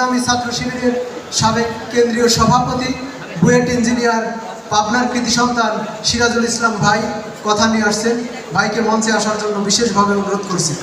ইসলামী ছাত্র শিবিরের সাবেক কেন্দ্রীয় সভাপতি, বুয়েট ইঞ্জিনিয়ার পাবনার কৃতি সন্তান সিরাজুল ইসলাম ভাই কথা নিয়ে আসছেন। ভাইকে মঞ্চে আসার জন্য বিশেষভাবে অনুরোধ করছি।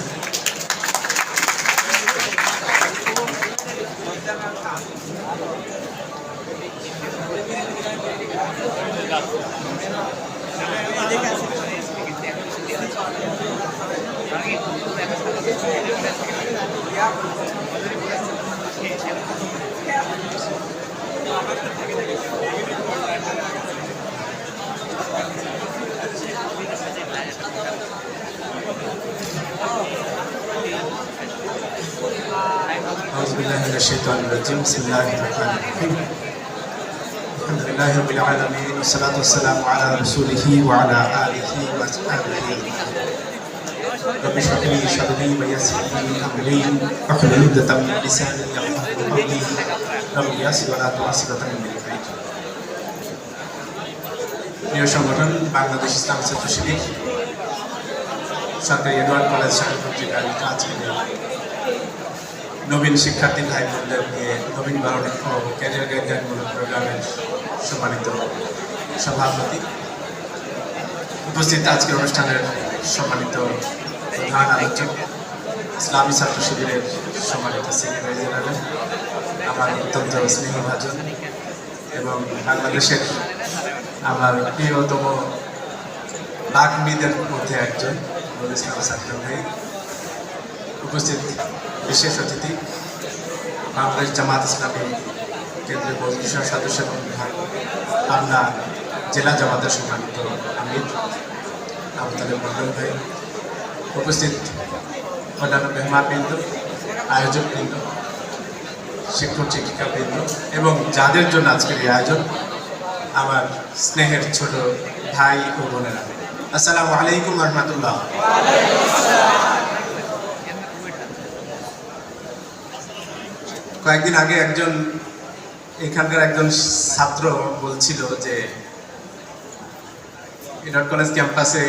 بالله من الشيطان الرجيم بسم الله الرحمن الرحيم الحمد لله رب العالمين والصلاة والسلام على رسوله وعلى آله وأصحابه رب اشرح لي صدري ويسر لي أمري واحلل عقدة من لساني يفقهوا قولي رب يسر ولا تعسر من خير প্রিয় সংগঠন বাংলাদেশ ইসলাম ছাত্র শিবির সরকারি এডওয়ার্ড কলেজ শাখা পত্রিকার আজকে নবীন শিক্ষার্থী ভাই বোনদের নিয়ে নবীন বরণ ও ক্যারিয়ার গাইডলাইনমূলক প্রোগ্রামের সম্মানিত সভাপতি। উপস্থিত আজকের অনুষ্ঠানের সম্মানিত প্রধান আলোচক, ইসলামী ছাত্র শিবিরের সম্মানিত সেক্রেটারি জেনারেল, আমার অত্যন্ত স্নেহভাজন এবং বাংলাদেশের আমার প্রিয়তম বাগ্মীদের মধ্যে একজন ইসলাম ছাত্র ভাই। উপস্থিত বিশেষ অতিথি, বাংলাদেশ জামাত ইসলামী কেন্দ্রীয় পরিষদ সদস্য বিভাগ পাবনা জেলা জামাতের সম্মানিত আমির আবতালের মন্ডল ভাই, উপস্থিত অন্যান্য মেহমানবৃন্দ, আয়োজকবৃন্দ, শিক্ষক শিক্ষিকাবৃন্দ এবং যাদের জন্য আজকের এই আয়োজন, আমার স্নেহের ছোট ভাই ও বোনেরা। আসসালামু আলাইকুম রহমতুল্লাহ। কয়েকদিন আগে একজন, এখানকার একজন ছাত্র বলছিল যে এডার কলেজ ক্যাম্পাসে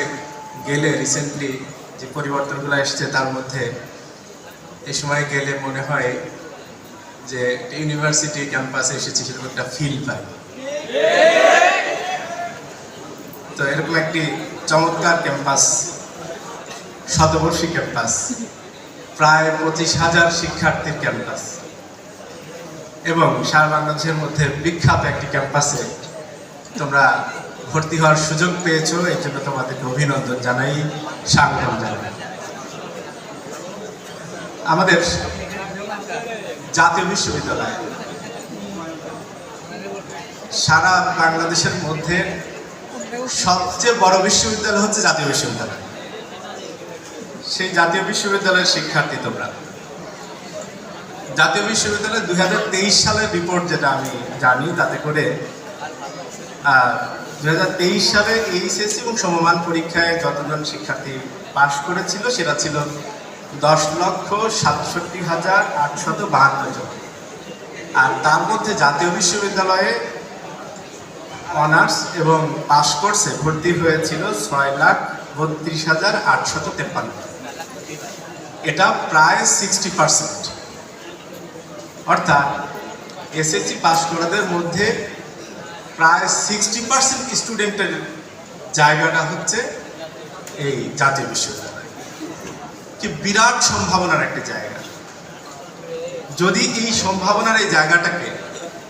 গেলে রিসেন্টলি যে পরিবর্তনগুলো এসছে তার মধ্যে, এই সময় গেলে মনে হয় যে ইউনিভার্সিটি ক্যাম্পাসে এসেছি, সেরকম একটা ফিল পাই। তো এরকম একটি চমৎকার ক্যাম্পাস শতবর্ষী ক্যাম্পাস প্রায় পঁচিশ হাজার শিক্ষার্থীর ক্যাম্পাস এবং সারা বাংলাদেশের মধ্যে বিখ্যাত একটি ক্যাম্পাসে তোমরা ভর্তি হওয়ার সুযোগ পেয়েছ এই জন্য তোমাদেরকে অভিনন্দন জানাই, স্বাগতম জানাই। আমাদের জাতীয় বিশ্ববিদ্যালয়, সারা বাংলাদেশের মধ্যে সবচেয়ে বড় বিশ্ববিদ্যালয় হচ্ছে জাতীয় বিশ্ববিদ্যালয়। সেই জাতীয় বিশ্ববিদ্যালয়ের শিক্ষার্থী তোমরা। জাতীয় বিশ্ববিদ্যালয় দুই হাজার তেইশ সালের রিপোর্ট যেটা আমি জানি, তাতে করে দুই হাজার তেইশ সালে এইচএসসি এবং সমমান পরীক্ষায় যতজন শিক্ষার্থী পাশ করেছিল, সেটা ছিল দশ লক্ষ সাতষট্টি হাজার আটশত বাহান্ন জন। আর তার মধ্যে জাতীয় বিশ্ববিদ্যালয়ে অনার্স এবং পাস কোর্সে ভর্তি হয়েছিল ছয় লাখ বত্রিশ হাজার আটশত তেপ্পান্ন এটা প্রায় সিক্সটি পার্সেন্ট অর্থাৎ এসএসসি পাস করাদের মধ্যে প্রায় সিক্সটি পার্সেন্ট স্টুডেন্টের জায়গাটা হচ্ছে এই জাতীয় বিশ্ববিদ্যালয়। কি বিরাট সম্ভাবনার একটি জায়গা। যদি এই সম্ভাবনার এই জায়গাটাকে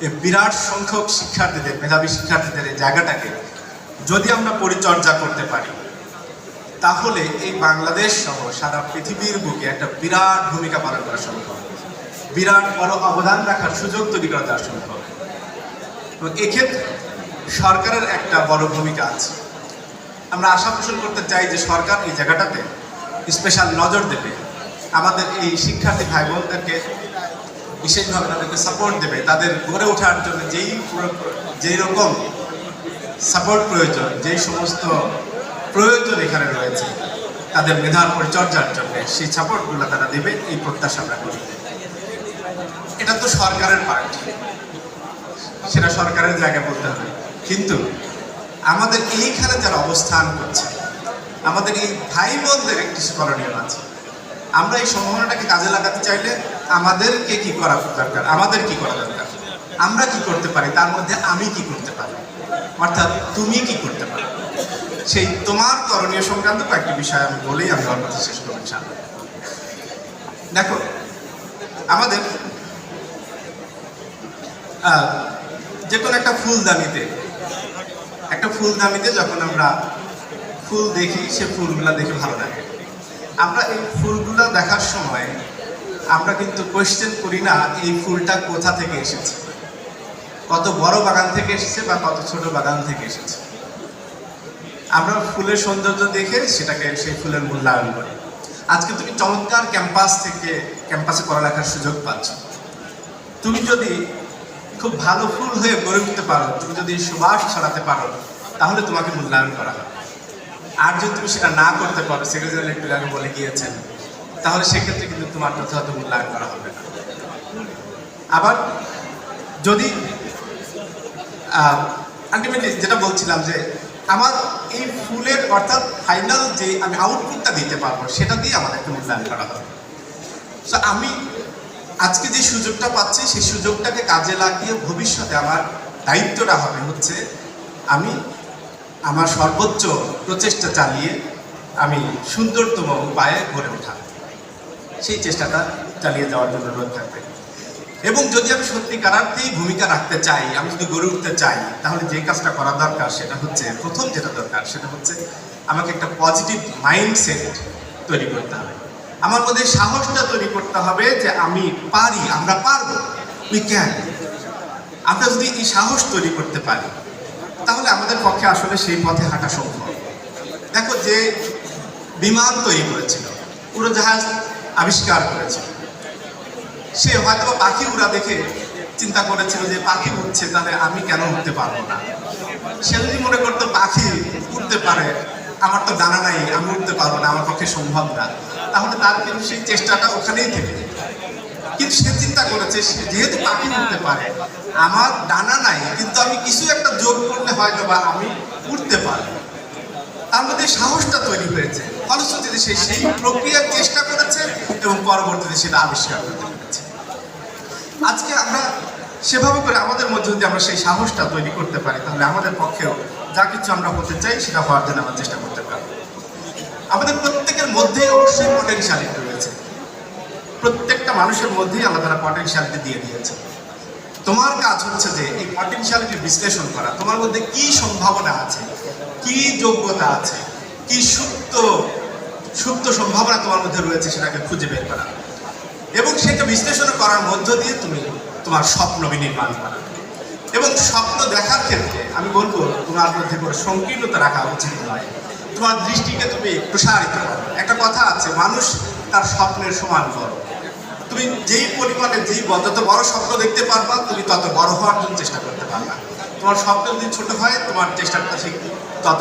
এই বিরাট সংখ্যক শিক্ষার্থীদের, মেধাবী শিক্ষার্থীদের এই জায়গাটাকে যদি আমরা পরিচর্যা করতে পারি, তাহলে এই বাংলাদেশ সহ সারা পৃথিবীর বুকে একটা বিরাট ভূমিকা পালন করা সম্ভব। বিরাট বড় অবদান রাখার সুযোগ তৈরি করা দেওয়া সম্ভব এবং এক্ষেত্রে সরকারের একটা বড় ভূমিকা আছে। আমরা আশা পোষণ করতে চাই যে সরকার এই জায়গাটাতে স্পেশাল নজর দেবে। আমাদের এই শিক্ষার্থী ভাই বোনদেরকে বিশেষভাবে তাদেরকে সাপোর্ট দেবে। তাদের গড়ে ওঠার জন্য যেই যেই রকম সাপোর্ট প্রয়োজন, যেই সমস্ত প্রয়োজন এখানে রয়েছে, তাদের মেধার পরিচর্যার জন্য সেই সাপোর্টগুলো তারা দেবে, এই প্রত্যাশা আমরা করি। এটা তো সরকারের পার্ট। সেটা সরকারের জায়গায় বলতে হবে। কিন্তু আমাদের এইখানে যারা অবস্থান করছে, আমাদের এই ভাই বোনদের একটি করণীয় আছে। আমরা এই সম্ভাবনাটাকে কাজে লাগাতে চাইলে আমাদেরকে কি করা দরকার? আমাদের কি করা দরকার? আমরা কি করতে পারি? তার মধ্যে আমি কি করতে পারি? অর্থাৎ তুমি কি করতে পারো? সেই তোমার করণীয় সংক্রান্ত কয়েকটি বিষয় আমি বলেই আমি আমার কথা শেষ ইনশাআল্লাহ। দেখো, আমাদের যে কোনো একটা ফুলদানিতে একটা ফুলদানিতে যখন আমরা ফুল দেখি, সে ফুলগুলা দেখে ভালো লাগে। আমরা এই ফুলগুলো দেখার সময় আমরা কিন্তু কোয়েশ্চেন করি না, এই ফুলটা কোথা থেকে এসেছে? কত বড় বাগান থেকে এসেছে বা কত ছোট বাগান থেকে এসেছে? আমরা ফুলের সৌন্দর্য দেখে সেটাকে সেই ফুলের মূল্যায়ন করি। আজকে তুমি চমৎকার ক্যাম্পাস থেকে ক্যাম্পাসে পড়ালেখার সুযোগ পাচ্ছ। তুমি যদি খুব ভালো ফুল হয়ে গড়ে উঠতে পারো, তুমি যদি সুবাস ছড়াতে পারো, তাহলে তোমাকে মূল্যায়ন করা হবে। আর যদি তুমি সেটা না করতে পারো সেক্রেটারি একটু আগে বলে গিয়েছেন, তাহলে সেক্ষেত্রে কিন্তু তোমার যথাযথ মূল্যায়ন করা হবে না। আবার যদি আলটিমেটলি যেটা বলছিলাম যে আমার এই ফুলের অর্থাৎ ফাইনাল যে আমি আউটপুটটা দিতে পারব, সেটা দিয়ে আমাদেরকে মূল্যায়ন করা হবে। সো আমি আজকে যে সুযোগটা পাচ্ছি, সেই সুযোগটাকে কাজে লাগিয়ে ভবিষ্যতে আমার দায়িত্বটা হবে হচ্ছে আমি আমার সর্বোচ্চ প্রচেষ্টা চালিয়ে আমি সুন্দরতম উপায়ে গড়ে ওঠা। সেই চেষ্টাটা চালিয়ে যাওয়ার জন্য রোধ থাকবে। এবং যদি আমি সত্যিকারার্থেই ভূমিকা রাখতে চাই, আমি যদি গড়ে উঠতে চাই, তাহলে যে কাজটা করা দরকার সেটা হচ্ছে, প্রথম যেটা দরকার সেটা হচ্ছে আমাকে একটা পজিটিভ মাইন্ডসেট তৈরি করতে হবে। আমার মধ্যে সাহসটা তৈরি করতে হবে যে আমি পারি, আমরা পারব। উই ক্যান আমরা যদি এই সাহস তৈরি করতে পারি, তাহলে আমাদের পক্ষে আসলে সেই পথে হাঁটা সম্ভব। দেখো যে বিমান তৈরি করেছিল, উড়োজাহাজ আবিষ্কার করেছিল। সে হয়তো পাখি উড়া দেখে চিন্তা করেছিল যে পাখি উঠছে তাহলে আমি কেন উঠতে পারব না? সে যদি মনে করতো পাখি উঠতে পারে, আমার তো ডানা নাই, আমি উঠতে পারব না, আমার পক্ষে সম্ভব না। তাহলে তার কিন্তু সেই চেষ্টাটা ওখানেই থেকে কিন্তু সে চিন্তা করেছে যেহেতু পাখি উঠতে পারে, আমার ডানা নাই, কিন্তু আমি কিছু একটা যোগ করলে হয়তো বা আমি উঠতে পারব। তার মধ্যে সাহসটা তৈরি হয়েছে। ফলশ্রুতিতে সে সেই প্রক্রিয়ার চেষ্টা করেছে এবং পরবর্তীতে সেটা আবিষ্কার করতে পেরেছে। আজকে আমরা সেভাবে করে আমাদের মধ্যে যদি আমরা সেই সাহসটা তৈরি করতে পারি, তাহলে আমাদের পক্ষেও যা কিছু আমরা হতে চাই সেটা হওয়ার জন্য আমরা চেষ্টা করতে পারব। আমাদের প্রত্যেকের মধ্যেই অবশ্যই পটেনশিয়ালিটি রয়েছে। প্রত্যেকটা মানুষের মধ্যেই আল্লাহ তারা দিয়ে দিয়েছে। তোমার কাজ হচ্ছে যে এই পটেনশিয়ালিটি বিশ্লেষণ করা। তোমার মধ্যে কি সম্ভাবনা আছে? কি যোগ্যতা আছে? কি সুপ্ত সুপ্ত সম্ভাবনা তোমার মধ্যে রয়েছে সেটাকে খুঁজে বের করা। এবং সেটা বিশ্লেষণ করার মধ্য দিয়ে তুমি তোমার স্বপ্ন বিনির্মাণ করা। এবং স্বপ্ন দেখার ক্ষেত্রে আমি বলব, তোমার মধ্যে কোনো সংকীর্ণতা রাখা উচিত নয়। তোমার দৃষ্টিকে তুমি প্রসারিত করো। একটা কথা আছে, মানুষ তার স্বপ্নের সমান বড়। তুমি যেই পরিমাণে যেই যত বড় স্বপ্ন দেখতে পারবা, তুমি তত বড় হওয়ার জন্য চেষ্টা করতে পারবা। তোমার স্বপ্ন যদি ছোট হয়, তোমার চেষ্টাটা ঠিক তত,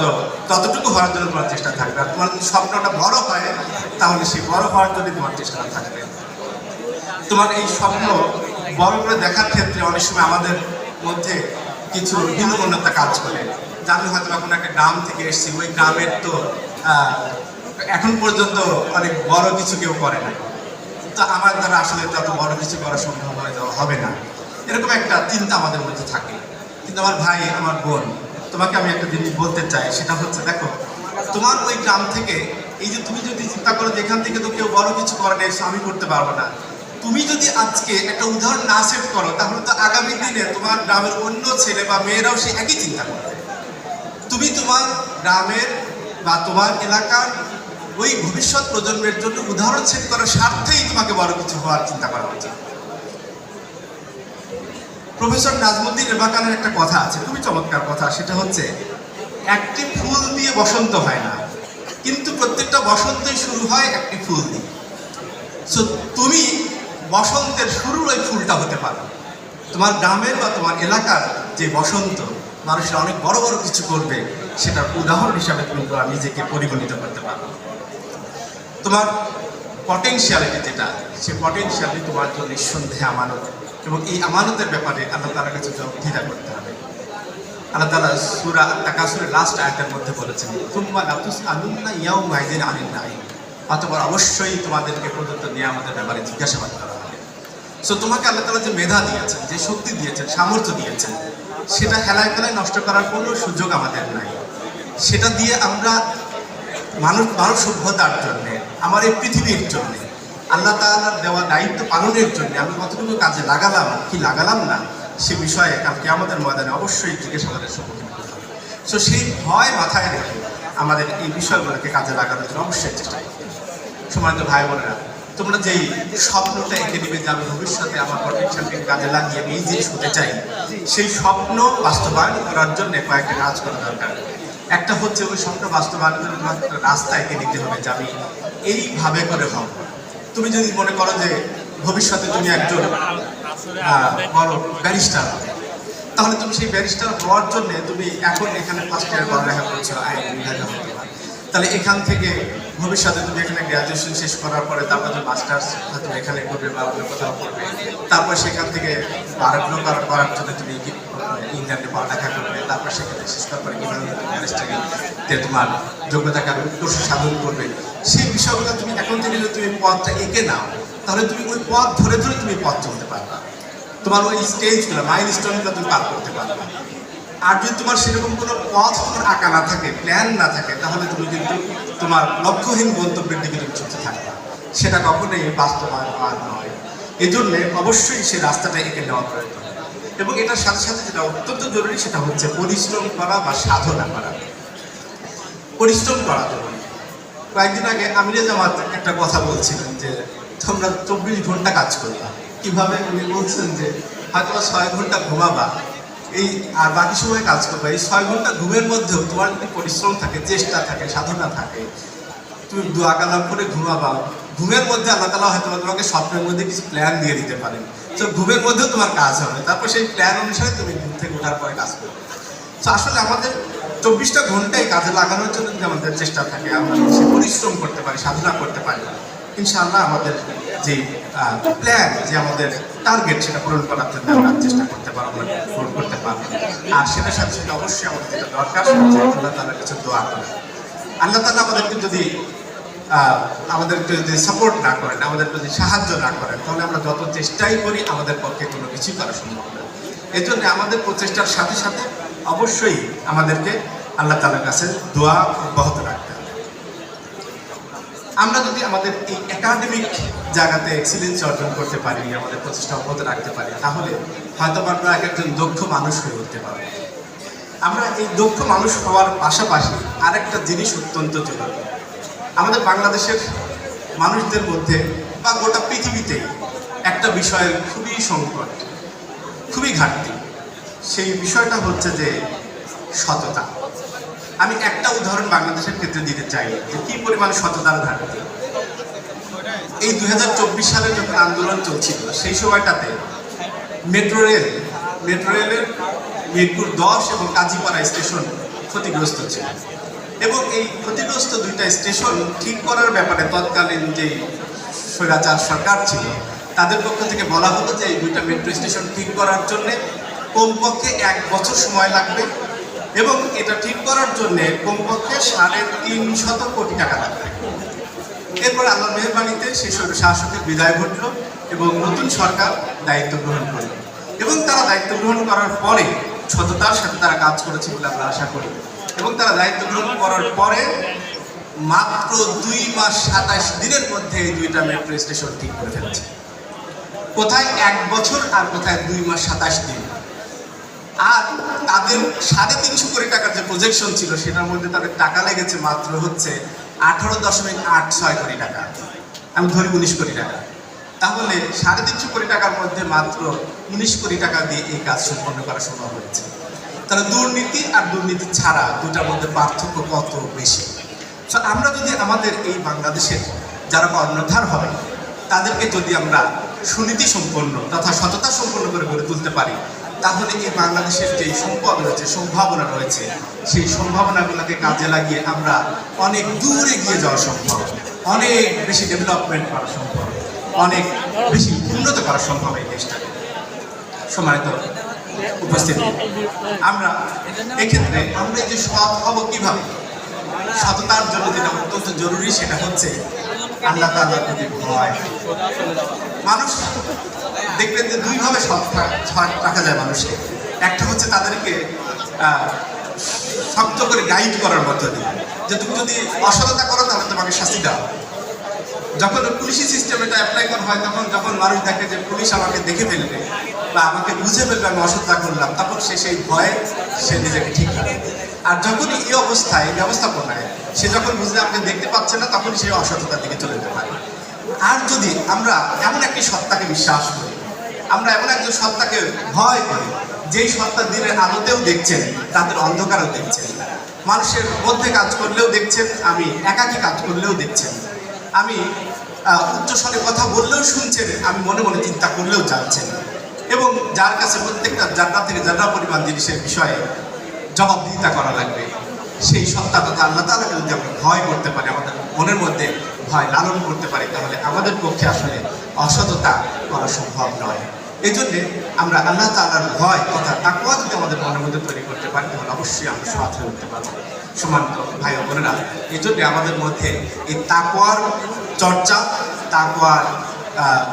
ততটুকু হওয়ার জন্য তোমার চেষ্টা থাকবে। আর তোমার যদি স্বপ্নটা বড় হয়, তাহলে সেই বড় হওয়ার জন্য তোমার চেষ্টাটা থাকবে। তোমার এই স্বপ্ন বড় করে দেখার ক্ষেত্রে অনেক সময় আমাদের মধ্যে কিছু হীনমন্যতা কাজ করে। যে আমি হয়তো বা কোনো একটা গ্রাম থেকে এসেছি, ওই গ্রামের তো এখন পর্যন্ত অনেক বড় কিছু কেউ করে না। তো আমার দ্বারা আসলে তত বড় কিছু করা সম্ভব হয়ে যাওয়া হবে না। এরকম একটা চিন্তা আমাদের মধ্যে থাকে। কিন্তু আমার ভাই, আমার বোন, তোমাকে আমি একটা জিনিস বলতে চাই, সেটা হচ্ছে, দেখো, তোমার ওই গ্রাম থেকে, এই যে তুমি যদি চিন্তা করো যে এখান থেকে তো কেউ বড় কিছু করে নেই আমি করতে পারব না। তুমি যদি আজকে একটা উদাহরণ না সেট করো, তাহলে তো আগামী দিনে তোমার গ্রামের অন্য ছেলে বা মেয়েরাও সে একই চিন্তা করবে। তুমি তোমার গ্রামের বা তোমার এলাকার ওই ভবিষ্যৎ প্রজন্মের জন্য উদাহরণ সেট করার স্বার্থেই তোমাকে বড় কিছু হওয়ার চিন্তা করা উচিত। প্রফেসর নাজমুদ্দিন এবাকানের একটা কথা আছে, খুবই চমৎকার কথা, সেটা হচ্ছে, একটি ফুল দিয়ে বসন্ত হয় না, কিন্তু প্রত্যেকটা বসন্তই শুরু হয় একটি ফুল দিয়ে। সো তুমি বসন্তের শুরুর ওই ফুলটা হতে পারো। তোমার গ্রামের বা তোমার এলাকার যে বসন্ত মানুষের অনেক বড় বড় কিছু করবে, সেটার উদাহরণ হিসাবে তুমি তোমার নিজেকে পরিগণিত করতে পারো। তোমার পটেনশিয়ালিটি যেটা, সে পটেনশিয়ালিটি তোমার জন্য নিঃসন্দেহে আমানত এবং এই আমানতের ব্যাপারে আল্লাহ তালার কাছে জবাবদিহিতা করতে হবে। আল্লাহ তালা সুরা তাকাসুরের লাস্ট আয়াতের মধ্যে বলেছেন তুম্মা লাতুস আলুন্না ইয়াও মাইদিন আনিন নাই অতপর অবশ্যই তোমাদেরকে প্রদত্ত আমাদের ব্যাপারে জিজ্ঞাসাবাদ করা হবে। সো তোমাকে আল্লাহ তালা যে মেধা দিয়েছেন, যে শক্তি দিয়েছেন, সামর্থ্য দিয়েছেন সেটা হেলায় ফেলায় নষ্ট করার কোনো সুযোগ আমাদের নাই। সেটা দিয়ে আমরা মানুষ মানব সভ্যতার জন্যে, আমার এই পৃথিবীর জন্যে, আল্লাহ তাআলার দেওয়া দায়িত্ব পালনের জন্য আমি কতটুকু কাজে লাগালাম, কি লাগালাম না, সে বিষয়ে কালকে আমাদের ময়দানে অবশ্যই জিজ্ঞাসাবাদের সম্মুখীন করতে হবে। সো সেই ভয় মাথায় রেখে আমাদের এই বিষয়গুলোকে কাজে লাগানোর জন্য অবশ্যই চেষ্টা করতে হবে। সম্মানিত ভাই বোনেরা তোমরা যেই স্বপ্নটা এঁকে নিবে যে আমি ভবিষ্যতে আমার প্রোটেকশনকে কাজে লাগিয়ে আমি এই জিনিস হতে চাই, সেই স্বপ্ন বাস্তবায়ন করার জন্য কয়েকটা কাজ করা দরকার। একটা হচ্ছে ওই স্বপ্ন বাস্তবায়নের জন্য রাস্তা এঁকে নিতে হবে যে আমি এইভাবে করে হব। তুমি যদি মনে করো যে ভবিষ্যতে তুমি একজন বড় ব্যারিস্টার, তাহলে তুমি সেই ব্যারিস্টার হওয়ার জন্য তুমি এখন এখানে ফার্স্ট ইয়ার পড়ালেখা করছ আইন বিভাগে তাহলে এখান থেকে ভবিষ্যতে তুমি এখানে গ্রাজুয়েশন শেষ করার পরে তারপর তুমি মাস্টার্স হয়তো এখানে করবে বা অন্য কোথাও করবে, তারপর সেখান থেকে আরোগ্য করার করার জন্য তুমি ইংল্যান্ডে পড়ালেখা করবে, তারপর সেখানে শেষ করার পরে কীভাবে তুমি ব্যারিস্টারিতে তোমার যোগ্যতাকে উৎকর্ষ সাধন করবে, সেই বিষয়গুলো তুমি এখন থেকে যদি তুমি পথটা এঁকে নাও, তাহলে তুমি ওই পথ ধরে ধরে তুমি পথ চলতে পারবা। তোমার ওই স্টেজগুলো মাইল স্টোনগুলো তুমি পার করতে পারবে। আর যদি তোমার সেরকম কোনো পথ তোমার আঁকা না থাকে প্ল্যান না থাকে, তাহলে তুমি কিন্তু তোমার লক্ষ্যহীন গন্তব্যের দিকে তুমি চলতে থাকবে সেটা কখনোই বাস্তবায়ন হওয়ার নয়। এই জন্যে অবশ্যই সেই রাস্তাটা এঁকে নেওয়া প্রয়োজন। এবং এটার সাথে সাথে যেটা অত্যন্ত জরুরি, সেটা হচ্ছে পরিশ্রম করা বা সাধনা করা। পরিশ্রম করা জরুরি। কয়েকদিন আগে আমিরে জামাত একটা কথা বলছিলেন যে, তোমরা চব্বিশ ঘণ্টা কাজ করবা। কীভাবে? উনি বলছেন যে হয়তো ছয় ঘণ্টা ঘুমাবা। এই, আর বাকি সময় কাজ করবা। এই ছয় ঘণ্টা ঘুমের মধ্যেও তোমার যদি পরিশ্রম থাকে, চেষ্টা থাকে, সাধনা থাকে, তুমি দোয়া কালাম করে ঘুমাবা। ঘুমের মধ্যে আল্লাহ তালা হয়তো তোমাকে স্বপ্নের মধ্যে কিছু প্ল্যান দিয়ে দিতে পারেন। তো ঘুমের মধ্যেও তোমার কাজ হবে। তারপর সেই প্ল্যান অনুসারে তুমি ঘুম থেকে ওঠার পরে কাজ করবে। তো আসলে আমাদের চব্বিশটা ঘন্টায় কাজে লাগানোর জন্য যদি আমাদের চেষ্টা থাকে, আমরা সে পরিশ্রম করতে পারি, সাধনা করতে পারি, ইনশাআল্লাহ আমাদের যে প্ল্যান যে আমাদের টার্গেট সেটা পূরণ করার জন্য আমরা চেষ্টা করতে পারব পূরণ করতে পারব আর সেটার সাথে সাথে অবশ্যই আমাদের দরকার আল্লাহ তালার দোয়া করা আল্লাহ তালা আমাদেরকে যদি আমাদেরকে যদি সাপোর্ট না করেন, আমাদের যদি সাহায্য না করেন, তাহলে আমরা যত চেষ্টাই করি আমাদের পক্ষে কোনো কিছুই করা সম্ভব না। এই জন্য আমাদের প্রচেষ্টার সাথে সাথে অবশ্যই আমাদেরকে আল্লাহ তালার কাছে দোয়া অব্যাহত রাখতে হবে আমরা যদি আমাদের এই একাডেমিক জায়গাতে এক্সিলেন্স অর্জন করতে পারি, আমাদের প্রচেষ্টা অব্যাহত রাখতে পারি, তাহলে হয়তো আমরা এক একজন দক্ষ মানুষ হয়ে উঠতে পারব। আমরা এই দক্ষ মানুষ হওয়ার পাশাপাশি আরেকটা জিনিস অত্যন্ত জরুরি। আমাদের বাংলাদেশের মানুষদের মধ্যে বা গোটা পৃথিবীতেই একটা বিষয়ের খুবই সংকট, খুবই ঘাটতি। সেই বিষয়টা হচ্ছে যে সততা। আমি একটা উদাহরণ বাংলাদেশের ক্ষেত্রে দিতে চাই, যে কি পরিমাণ সততার ঘাটতি? এই দু হাজার চব্বিশ সালে যখন আন্দোলন চলছিল, সেই সময়টাতে মেট্রো রেল, মেট্রো রেলের মিরপুর দশ এবং কাজীপাড়া স্টেশন ক্ষতিগ্রস্ত ছিল। এবং এই ক্ষতিগ্রস্ত দুইটা স্টেশন ঠিক করার ব্যাপারে তৎকালীন যে স্বৈরাচার সরকার ছিল, তাদের পক্ষ থেকে বলা হলো যে এই দুইটা মেট্রো স্টেশন ঠিক করার জন্যে কমপক্ষে এক বছর সময় লাগবে। এবং এটা ঠিক করার জন্যে কমপক্ষে সাড়ে তিন শত কোটি টাকা লাগবে। এরপর আল্লাহ মেহরবানিতে সেই শাসকের বিদায় ঘটল এবং নতুন সরকার দায়িত্ব গ্রহণ করল। এবং তারা দায়িত্ব গ্রহণ করার পরে সততার সাথে তারা কাজ করেছে বলে আমরা আশা করি। এবং তারা দায়িত্ব গ্রহণ করার পরে মাত্র দুই মাস সাতাশ দিনের মধ্যে এই দুইটা মেট্রো স্টেশন ঠিক করে ফেলেছে। কোথায় এক বছর আর কোথায় দুই মাস সাতাশ দিন। আর তাদের সাড়ে তিনশো কোটি টাকার যে প্রজেকশন ছিল, সেটার মধ্যে তাদের টাকা লেগেছে মাত্র হচ্ছে আঠারো দশমিক আট ছয় কোটি টাকা। আমি ধরি উনিশ কোটি টাকা। তাহলে সাড়ে তিনশো কোটি টাকার মধ্যে মাত্র উনিশ কোটি টাকা দিয়ে এই কাজ সম্পন্ন করা সম্ভব হয়েছে। তাহলে দুর্নীতি আর দুর্নীতি ছাড়া দুটার মধ্যে পার্থক্য কত বেশি? তো আমরা যদি আমাদের এই বাংলাদেশের যারা কর্ণধার হবে তাদেরকে যদি আমরা সুনীতি সম্পন্ন তথা সততা সম্পন্ন করে গড়ে তুলতে পারি তাহলে এই বাংলাদেশের যে সম্পদ রয়েছে সম্ভাবনা রয়েছে, সেই সম্ভাবনাগুলোকে কাজে লাগিয়ে আমরা অনেক দূরে গিয়ে যাওয়া সম্ভব। অনেক বেশি ডেভেলপমেন্ট করা সম্ভব। অনেক বেশি উন্নত করা সম্ভব এই দেশটাকে সম্মানিত উপস্থিতি, আমরা এক্ষেত্রে আমরা যে সৎ হব কীভাবে, সততার জন্য যেটা অত্যন্ত জরুরি সেটা হচ্ছে আল্লাহ তাআলার প্রতি ভয়। মানুষ দেখবেন যে দুইভাবে সৎ রাখা যায় মানুষকে। একটা হচ্ছে তাদেরকে শক্ত করে গাইড করার মধ্য দিয়ে। যে তুমি যদি অসততা করো তাহলে তোমাকে শাস্তি দাও। যখন পুলিশি সিস্টেম এটা অ্যাপ্লাই করা হয়, তখন যখন মানুষ দেখে যে পুলিশ আমাকে দেখে ফেলবে বা আমাকে বুঝে ফেলবে আমি অসততা করলাম, তখন সে সেই ভয়ে সে নিজেকে ঠিক রাখে আর যখন এই অবস্থায় ব্যবস্থাপনায় সে যখন বুঝলে আমাকে দেখতে পাচ্ছে না তখন সে অসততার দিকে চলে যেতে পারে। আর যদি আমরা এমন একটি সত্তাকে বিশ্বাস করি, আমরা এমন একজন সত্তাকে ভয় করি, যেই সত্তা দিনের আলোতেও দেখছেন, তাদের অন্ধকারও দেখছেন। মানুষের মধ্যে কাজ করলেও দেখছেন, আমি একাকী কাজ করলেও দেখছেন। আমি উচ্চস্বরে কথা বললেও শুনছেন, আমি মনে মনে চিন্তা করলেও জানছেন। এবং যার কাছে প্রত্যেকটা জান্নাত থেকে জান্না পরিমাণ জিনিসের বিষয়ে জবাবদিহিতা করা লাগবে। সেই সত্তা আল্লাহ তালাকে যদি আমরা ভয় করতে পারি, আমাদের মনের মধ্যে ভয় লালন করতে পারি, তাহলে আমাদের পক্ষে আসলে অসততা করা সম্ভব নয়। এই জন্যে আমরা আল্লাহ তালার ভয় তথা তাকুয়া যদি আমাদের মনের মধ্যে তৈরি করতে পারি, তাহলে অবশ্যই আমরা সৎ হয়ে উঠতে পারব। সমান্ত ভাই বোনেরা এই জন্যে আমাদের মধ্যে এই তাকুয়ার চর্চা তাকুয়ার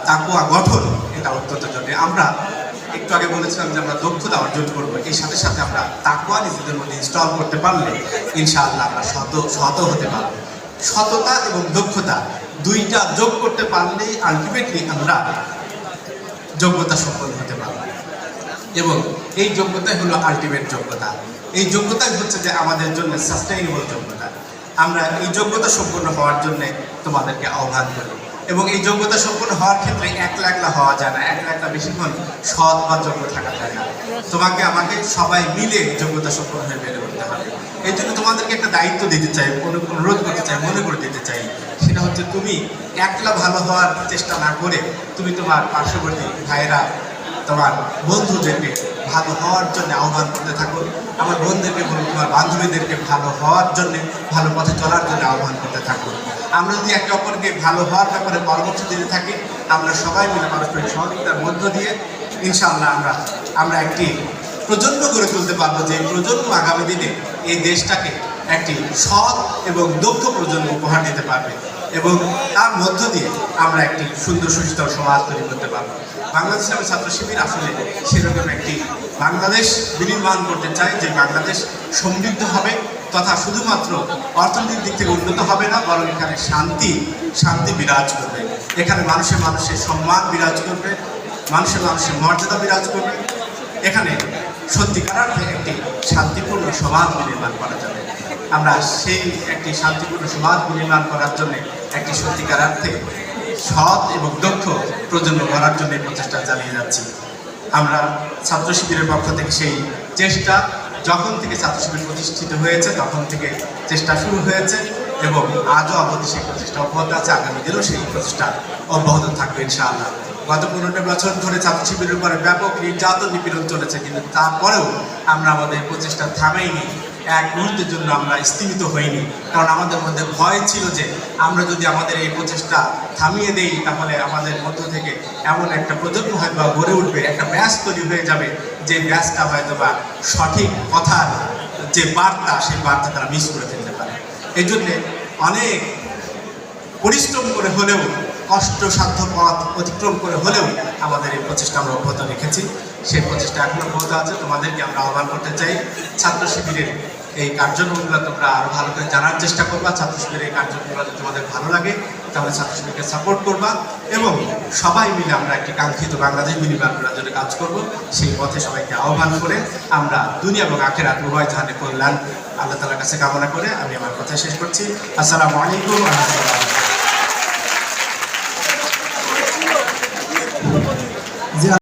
তাকুয়া গঠন, এটা অত্যন্ত জরুরি। আমরা একটু আগে বলেছিলাম যে আমরা দক্ষতা অর্জন করব। এই সাথে সাথে আমরা তাকুয়া নিজেদের মধ্যে ইনস্টল করতে পারলে ইনশাআল্লাহ আমরা শত শত হতে পারব। সততা এবং দক্ষতা দুইটা যোগ করতে পারলেই আলটিমেটলি আমরা যোগ্যতা সম্পন্ন হতে পারব। এবং এই যোগ্যতাই হলো আলটিমেট যোগ্যতা। এই যোগ্যতাই হচ্ছে যে আমাদের জন্য সাস্টেইনেবল যোগ্যতা। আমরা এই যোগ্যতা সম্পন্ন হওয়ার জন্য তোমাদেরকে আহ্বান করি। এবং এই যোগ্যতা সম্পন্ন হওয়ার ক্ষেত্রে একলা একলা হওয়া যায় না। একলা একলা বেশিক্ষণ সৎ বা যোগ্য থাকা যায় না। তোমাকে, আমাকে সবাই মিলে যোগ্যতা সম্পন্ন হয়ে বেড়ে উঠতে হবে। এই জন্য তোমাদেরকে একটা দায়িত্ব দিতে চাই অনুরোধ করতে চাই, মনে করে দিতে চাই। সেটা হচ্ছে তুমি একলা ভালো হওয়ার চেষ্টা না করে তুমি তোমার পার্শ্ববর্তী ভাইয়েরা, তোমার বন্ধুদেরকে ভালো হওয়ার জন্য আহ্বান করতে থাকো। আমার বোনদেরকে বলুন, তোমার বান্ধবীদেরকে ভালো হওয়ার জন্য, ভালো পথে চলার জন্য আহ্বান করতে থাকো। আমরা যদি একে অপরকে ভালো হওয়ার ব্যাপারে পরামর্শ দিতে থাকি, আমরা সবাই মিলে পারস্পরিক সহযোগিতার মধ্য দিয়ে ইনশাআল্লাহ আমরা আমরা একটি প্রজন্ম গড়ে তুলতে পারব যে প্রজন্ম আগামী দিনে এই দেশটাকে একটি সৎ এবং দক্ষ প্রজন্ম উপহার দিতে পারবে এবং তার মধ্য দিয়ে আমরা একটি সুন্দর সুস্থ সমাজ তৈরি করতে পারব। বাংলাদেশ ইসলামী ছাত্র শিবির আসলে সেরকম একটি বাংলাদেশ বিনির্মাণ করতে চাই যে বাংলাদেশ সমৃদ্ধ হবে তথা শুধুমাত্র অর্থনৈতিক দিক থেকে উন্নত হবে না, বরং এখানে শান্তি শান্তি বিরাজ করবে। এখানে মানুষের মানুষের সম্মান বিরাজ করবে মানুষের মানুষের মর্যাদা বিরাজ করবে। এখানে সত্যিকার অর্থে একটি শান্তিপূর্ণ সমাজ নির্মাণ করা যাবে আমরা সেই একটি শান্তিপূর্ণ সমাজ নির্মাণ করার জন্য একটি সত্যিকার অর্থে সৎ এবং দক্ষ প্রজন্ম করার জন্য প্রচেষ্টা চালিয়ে যাচ্ছি। আমরা ছাত্র শিবিরের পক্ষ থেকে সেই চেষ্টা যখন থেকে ছাত্র শিবির প্রতিষ্ঠিত হয়েছে, তখন থেকে চেষ্টা শুরু হয়েছে এবং আজও আমাদের সেই প্রচেষ্টা অব্যাহত আছে। আগামী দিনেও সেই প্রচেষ্টা অব্যাহত থাকবে ইনশাআল্লাহ। গত পনেরো বছর ধরে ছাত্র শিবিরের উপরে ব্যাপক নির্যাতন, নিপীড়ন চলেছে, কিন্তু তারপরেও আমরা আমাদের প্রচেষ্টা থামাইনি। এক মুহূর্তের জন্য আমরা স্থিমিত হইনি। কারণ আমাদের মধ্যে ভয় ছিল যে আমরা যদি আমাদের এই প্রচেষ্টা থামিয়ে দেই, তাহলে আমাদের মধ্য থেকে এমন একটা প্রজন্ম হয়তো বা গড়ে উঠবে, একটা ব্যাস তৈরি হয়ে যাবে। যে ব্যাসটা হয়তো বা সঠিক কথার যে বার্তা, সেই বার্তা তারা মিস করে ফেলতে পারে। এই জন্যে অনেক পরিশ্রম করে হলেও, কষ্টসাধ্য পথ অতিক্রম করে হলেও আমাদের এই প্রচেষ্টা আমরা অব্যাহত রেখেছি। সেই প্রচেষ্টা এখনও অব্যাহত আছে। তোমাদেরকে আমরা আহ্বান করতে চাই, ছাত্র শিবিরের এই কার্যক্রমগুলো তোমরা আরও ভালো করে জানার চেষ্টা করবা। ছাত্র শিবিরের এই কার্যক্রমগুলো তোমাদের ভালো লাগে তাহলে ছাত্রছাত্রীকে সাপোর্ট করবা এবং সবাই মিলে আমরা একটি কাঙ্ক্ষিত বাংলাদেশ বিনির্মাণ করার জন্য কাজ করব। সেই পথে সবাইকে আহ্বান করে আমরা দুনিয়া এবং আখের আত্মভয় জাহানে কল্যাণ আল্লাহ তালার কাছে কামনা করে আমি আমার কথা শেষ করছি। আসসালামু আলাইকুম রহমতুল্লাহ